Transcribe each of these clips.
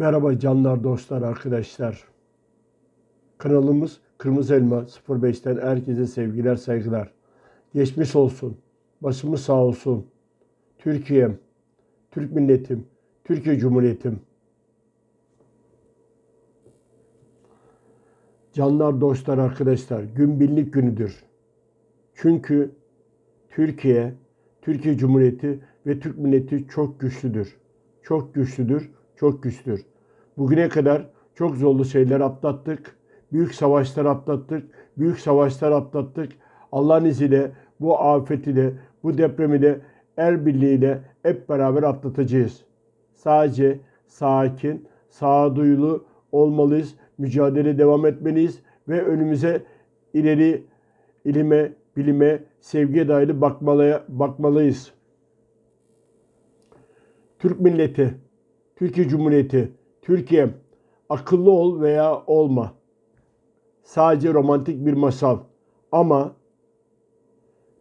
Merhaba canlar, dostlar, arkadaşlar. Kanalımız Kırmızı Elma 05'ten herkese sevgiler, saygılar. Geçmiş olsun, başımız sağ olsun. Türkiye'm, Türk milletim, Türkiye Cumhuriyetim. Canlar, dostlar, arkadaşlar, gün birlik günüdür. Çünkü Türkiye, Türkiye Cumhuriyeti ve Türk milleti çok güçlüdür. Çok güçlüdür, çok güçlüdür. Bugüne kadar çok zorlu şeyler atlattık. Büyük savaşlar atlattık. Büyük savaşlar atlattık. Allah'ın izniyle bu afeti de, bu depremi de el birliğiyle hep beraber atlatacağız. Sadece sakin, sağduyulu olmalıyız. Mücadele devam etmeliyiz ve önümüze ileri ilime, bilime, sevgiye dair bakmalıya, bakmalıyız. Türk milleti, Türkiye Cumhuriyeti, Türkiye akıllı ol veya olma. Sadece romantik bir masal. Ama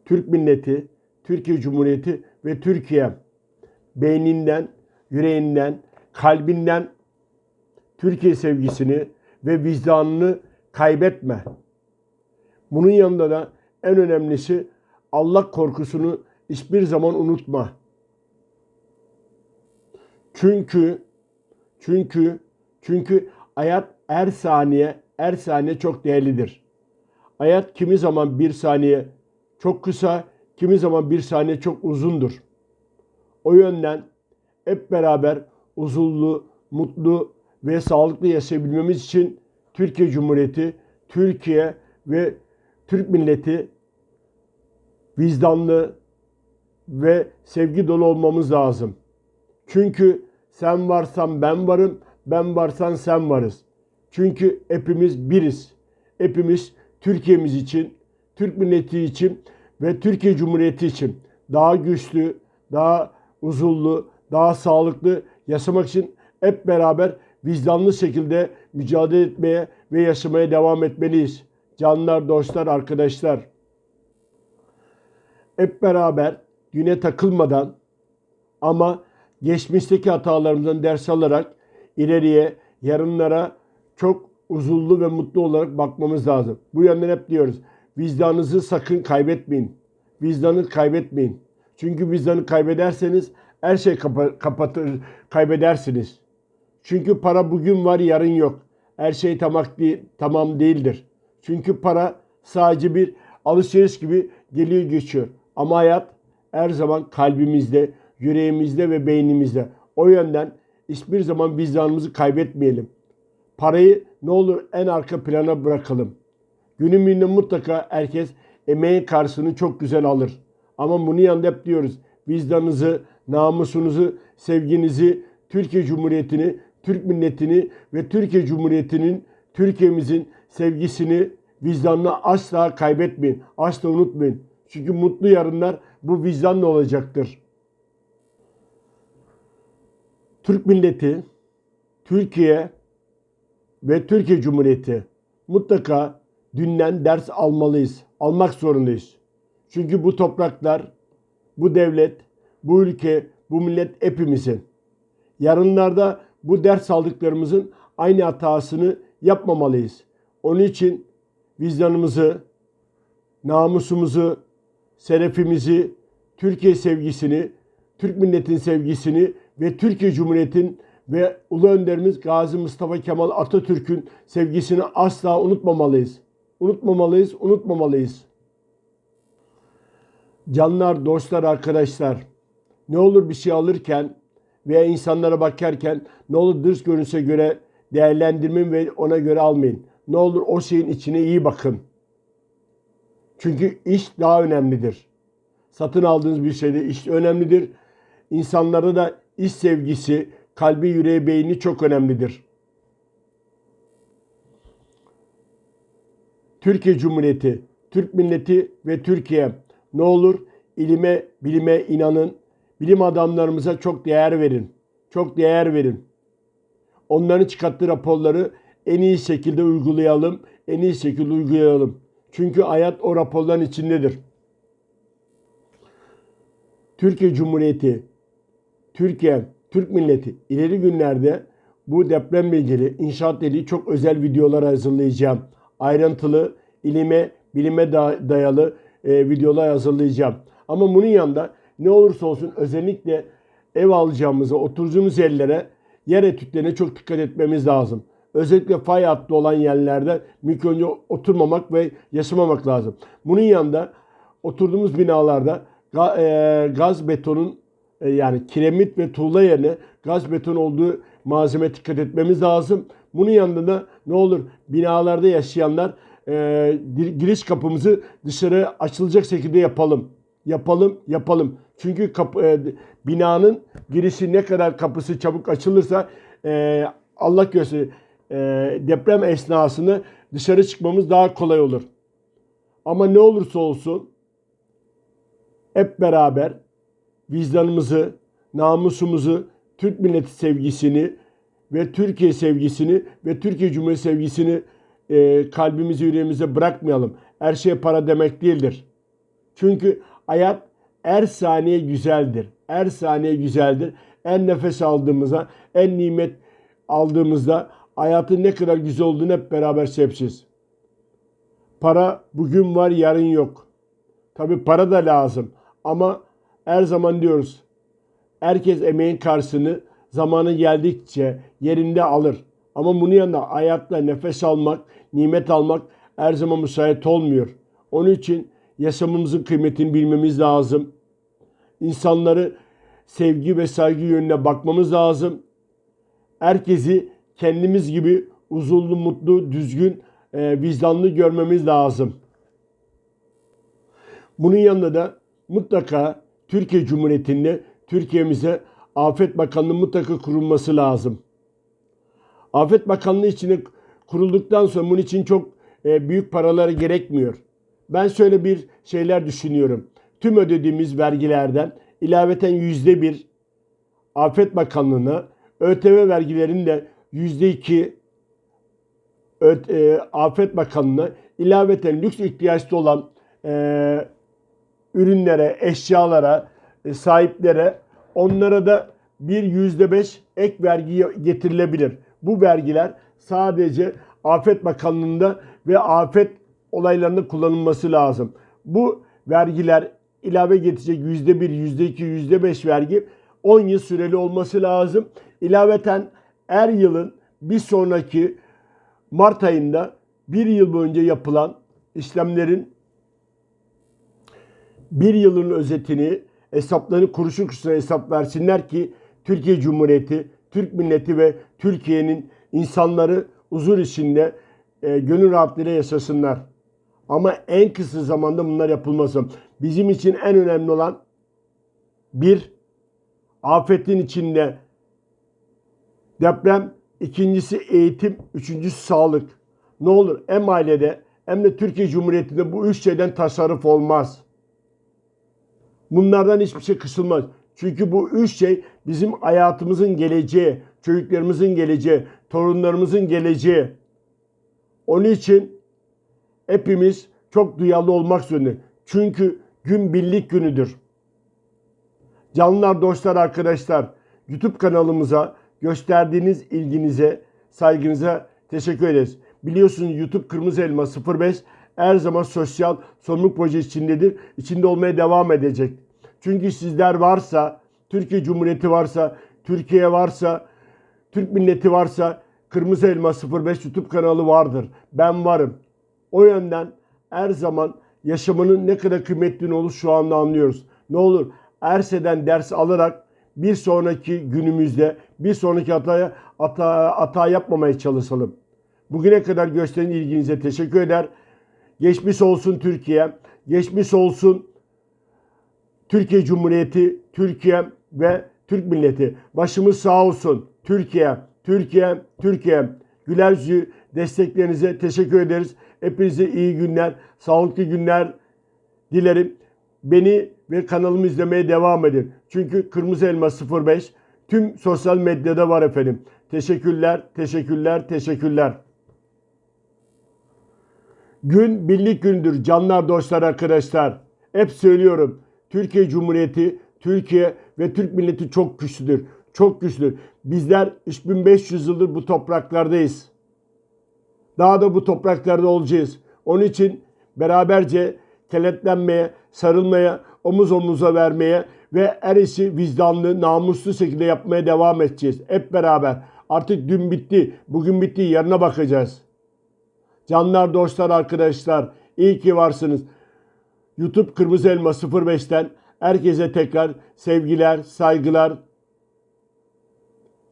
Türk milleti, Türkiye Cumhuriyeti ve Türkiye beyninden, yüreğinden, kalbinden Türkiye sevgisini ve vicdanını kaybetme. Bunun yanında da en önemlisi Allah korkusunu hiçbir zaman unutma. Çünkü çünkü çünkü hayat her saniye her saniye çok değerlidir. Hayat kimi zaman bir saniye çok kısa, kimi zaman bir saniye çok uzundur. O yönden hep beraber uzunlu, mutlu ve sağlıklı yaşayabilmemiz için Türkiye Cumhuriyeti, Türkiye ve Türk milleti vicdanlı ve sevgi dolu olmamız lazım. Çünkü sen varsan ben varım, ben varsan sen varız. Çünkü hepimiz biriz. Hepimiz Türkiye'miz için, Türk milleti için ve Türkiye Cumhuriyeti için daha güçlü, daha huzurlu, daha sağlıklı yaşamak için hep beraber vicdanlı şekilde mücadele etmeye ve yaşamaya devam etmeliyiz. Canlar, dostlar, arkadaşlar. Hep beraber güne takılmadan ama geçmişteki hatalarımızdan ders alarak ileriye, yarınlara çok huzurlu ve mutlu olarak bakmamız lazım. Bu yönden hep diyoruz. Vicdanınızı sakın kaybetmeyin. Vicdanı kaybetmeyin. Çünkü vicdanı kaybederseniz her şey kapa- kapatır, kaybedersiniz. Çünkü para bugün var, yarın yok. Her şey tamam, değil, tamam değildir. Çünkü para sadece bir alışveriş gibi geliyor geçiyor. Ama hayat her zaman kalbimizde, yüreğimizde ve beynimizde. O yönden hiçbir zaman vicdanımızı kaybetmeyelim. Parayı ne olur en arka plana bırakalım. Günümüzde mutlaka herkes emeğin karşılığını çok güzel alır. Ama bunun yanında hep diyoruz. Vicdanınızı, namusunuzu, sevginizi, Türkiye Cumhuriyeti'ni, Türk milletini ve Türkiye Cumhuriyeti'nin, Türkiye'mizin sevgisini, vicdanını asla kaybetmeyin. Asla unutmayın. Çünkü mutlu yarınlar bu vicdanla olacaktır. Türk milleti, Türkiye ve Türkiye Cumhuriyeti mutlaka dünden ders almalıyız. Almak zorundayız. Çünkü bu topraklar, bu devlet, bu ülke, bu millet hepimizin. Yarınlarda bu ders aldıklarımızın aynı hatasını yapmamalıyız. Onun için vicdanımızı, namusumuzu, şerefimizi, Türkiye sevgisini, Türk milletin sevgisini ve Türkiye Cumhuriyeti'nin ve Ulu Önderimiz Gazi Mustafa Kemal Atatürk'ün sevgisini asla unutmamalıyız. Unutmamalıyız, unutmamalıyız. Canlar, dostlar, arkadaşlar. Ne olur bir şey alırken veya insanlara bakarken ne olur dış görünüşe göre değerlendirmeyin ve ona göre almayın. Ne olur o şeyin içine iyi bakın. Çünkü iş daha önemlidir. Satın aldığınız bir şeyde iş önemlidir. İnsanlarda da iş sevgisi, kalbi, yüreği, beyni çok önemlidir. Türkiye Cumhuriyeti, Türk milleti ve Türkiye ne olur ilime, bilime inanın. Bilim adamlarımıza çok değer verin. Çok değer verin. Onların çıkarttığı raporları en iyi şekilde uygulayalım. En iyi şekilde uygulayalım. Çünkü hayat o raporların içindedir. Türkiye Cumhuriyeti, Türkiye, Türk milleti ileri günlerde bu depremle ilgili, inşaatla ilgili çok özel videolar hazırlayacağım. Ayrıntılı, ilime, bilime da- dayalı e, videolar hazırlayacağım. Ama bunun yanında ne olursa olsun özellikle ev alacağımıza, oturduğumuz yerlere, yer etütlerine çok dikkat etmemiz lazım. Özellikle fay hattı olan yerlerde mülk önce oturmamak ve yaşamamak lazım. Bunun yanında oturduğumuz binalarda e, gaz betonun yani kiremit ve tuğla yerine gaz beton olduğu malzeme dikkat etmemiz lazım. Bunun yanında da ne olur binalarda yaşayanlar e, giriş kapımızı dışarı açılacak şekilde yapalım. Yapalım, yapalım. Çünkü kapı, e, binanın girişi ne kadar kapısı çabuk açılırsa e, Allah göstersin e, deprem esnasında dışarı çıkmamız daha kolay olur. Ama ne olursa olsun hep beraber vicdanımızı, namusumuzu, Türk milleti sevgisini ve Türkiye sevgisini ve Türkiye Cumhuriyeti sevgisini e, kalbimize, yüreğimize bırakmayalım. Her şey para demek değildir. Çünkü hayat her saniye güzeldir. Her saniye güzeldir. En nefes aldığımızda, en nimet aldığımızda hayatın ne kadar güzel olduğunu hep beraber seveceğiz. Para bugün var, yarın yok. Tabi para da lazım ama her zaman diyoruz herkes emeğin karşısını zamanı geldikçe yerinde alır. Ama bunun yanında hayatta nefes almak, nimet almak her zaman müsait olmuyor. Onun için yaşamımızın kıymetini bilmemiz lazım. İnsanları sevgi ve saygı yönüne bakmamız lazım. Herkesi kendimiz gibi huzurlu, mutlu, düzgün, e, vicdanlı görmemiz lazım. Bunun yanında da mutlaka Türkiye Cumhuriyeti'nde Türkiye'mize Afet Bakanlığı mutlaka kurulması lazım. Afet Bakanlığı içine kurulduktan sonra bunun için çok e, büyük paralara gerekmiyor. Ben şöyle bir şeyler düşünüyorum. Tüm ödediğimiz vergilerden ilaveten yüzde bir Afet Bakanlığı'na, ÖTV vergilerinin de yüzde iki e, Afet Bakanlığı'na ilaveten lüks ihtiyaçlı olan e, ürünlere, eşyalara, e, sahiplere onlara da bir yüzde beş ek vergi getirilebilir. Bu vergiler sadece Afet Bakanlığı'nda ve afet olaylarında kullanılması lazım. Bu vergiler ilave getirecek yüzde bir, yüzde iki, yüzde beş vergi 10 yıl süreli olması lazım. İlaveten her yılın bir sonraki Mart ayında bir yıl boyunca yapılan işlemlerin bir yılın özetini hesaplarını kuruşu kuruşuna hesap versinler ki Türkiye Cumhuriyeti, Türk milleti ve Türkiye'nin insanları huzur içinde e, gönül rahatlığıyla yaşasınlar. Ama en kısa zamanda bunlar yapılmasın. Bizim için en önemli olan bir afetin içinde deprem, ikincisi eğitim, üçüncüsü sağlık. Ne olur hem ailede hem de Türkiye Cumhuriyeti'nde bu üç şeyden tasarruf olmaz. Bunlardan hiçbir şey kısılmaz. Çünkü bu üç şey bizim hayatımızın geleceği, çocuklarımızın geleceği, torunlarımızın geleceği. Onun için hepimiz çok duyarlı olmak zorunda. Çünkü gün birlik günüdür. Canlılar, dostlar, arkadaşlar, YouTube kanalımıza gösterdiğiniz ilginize, saygınıza teşekkür ederiz. Biliyorsunuz YouTube Kırmızı Elma 05 her zaman sosyal sorumluluk projesi içindedir. İçinde olmaya devam edecek. Çünkü sizler varsa, Türkiye Cumhuriyeti varsa, Türkiye varsa, Türk milleti varsa Kırmızı Elma 05 YouTube kanalı vardır. Ben varım. O yönden her zaman yaşamının ne kadar kıymetli olur şu anda anlıyoruz. Ne olur Erse'den ders alarak bir sonraki günümüzde bir sonraki hataya hata, hata yapmamaya çalışalım. Bugüne kadar gösteren ilginize teşekkür eder. Geçmiş olsun Türkiye. Geçmiş olsun Türkiye Cumhuriyeti, Türkiye ve Türk milleti. Başımız sağ olsun. Türkiye, Türkiye, Türkiye. Güler yüzlü desteklerinize teşekkür ederiz. Hepinize iyi günler, sağlıklı günler dilerim. Beni ve kanalımı izlemeye devam edin. Çünkü Kırmızı Elma 05 tüm sosyal medyada var efendim. Teşekkürler, teşekkürler, teşekkürler. Gün birlik gündür canlar dostlar arkadaşlar. Hep söylüyorum. Türkiye Cumhuriyeti, Türkiye ve Türk milleti çok güçlüdür. çok güçlü. Bizler 3500 yıldır bu topraklardayız. Daha da bu topraklarda olacağız. Onun için beraberce kenetlenmeye, sarılmaya, omuz omuza vermeye ve her işi vicdanlı, namuslu şekilde yapmaya devam edeceğiz. Hep beraber. Artık dün bitti, bugün bitti, yarına bakacağız. Canlar, dostlar, arkadaşlar, iyi ki varsınız. YouTube Kırmızı Elma 05'ten herkese tekrar sevgiler, saygılar.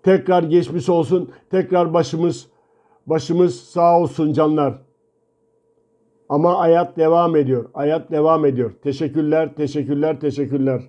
Tekrar geçmiş olsun. Tekrar başımız başımız sağ olsun canlar. Ama hayat devam ediyor. Hayat devam ediyor. Teşekkürler, teşekkürler, teşekkürler.